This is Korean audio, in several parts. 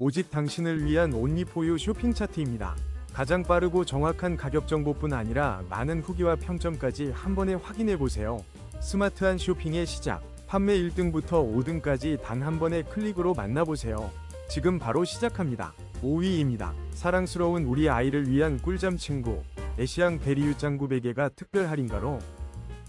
오직 당신을 위한 온리포유 쇼핑 차트입니다. 가장 빠르고 정확한 가격 정보뿐 아니라 많은 후기와 평점까지 한 번에 확인해 보세요. 스마트한 쇼핑의 시작. 판매 1등부터 5등까지 단 한 번의 클릭으로 만나보세요. 지금 바로 시작합니다. 5위입니다. 사랑스러운 우리 아이를 위한 꿀잠 친구. 애시앙 베리유 짱구 베개가 특별 할인가로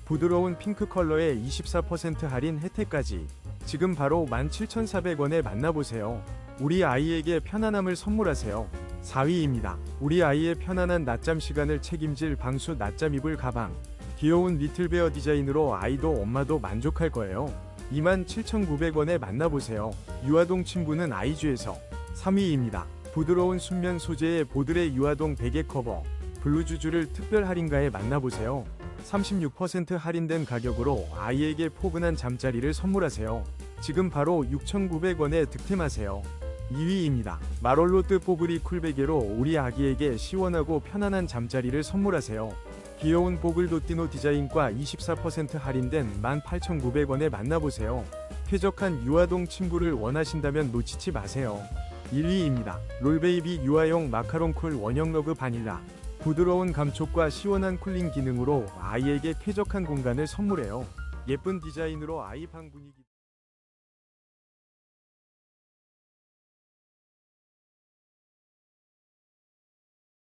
부드러운 핑크 컬러에 24% 할인 혜택까지 지금 바로 17,400원에 만나보세요. 우리 아이에게 편안함을 선물하세요. 4위입니다. 우리 아이의 편안한 낮잠 시간을 책임질 방수 낮잠 이불 가방. 귀여운 리틀베어 디자인으로 아이도 엄마도 만족할 거예요. 27,900원에 만나보세요. 유아동 친구는 아이주에서 3위입니다. 부드러운 순면 소재의 보드레 유아동 베개 커버. 블루주주를 특별 할인가에 만나보세요. 36% 할인된 가격으로 아이에게 포근한 잠자리를 선물하세요. 지금 바로 6,900원에 득템하세요. 2위입니다. 마롤로트 뽀글이 쿨베개로 우리 아기에게 시원하고 편안한 잠자리를 선물하세요. 귀여운 보글도띠노 디자인과 24% 할인된 18,900원에 만나보세요. 쾌적한 유아동 친구를 원하신다면 놓치지 마세요. 1위입니다. 롤베이비 유아용 마카롱 쿨 원형 러그 바닐라. 부드러운 감촉과 시원한 쿨링 기능으로 아이에게 쾌적한 공간을 선물해요. 예쁜 디자인으로 아이 방 분위기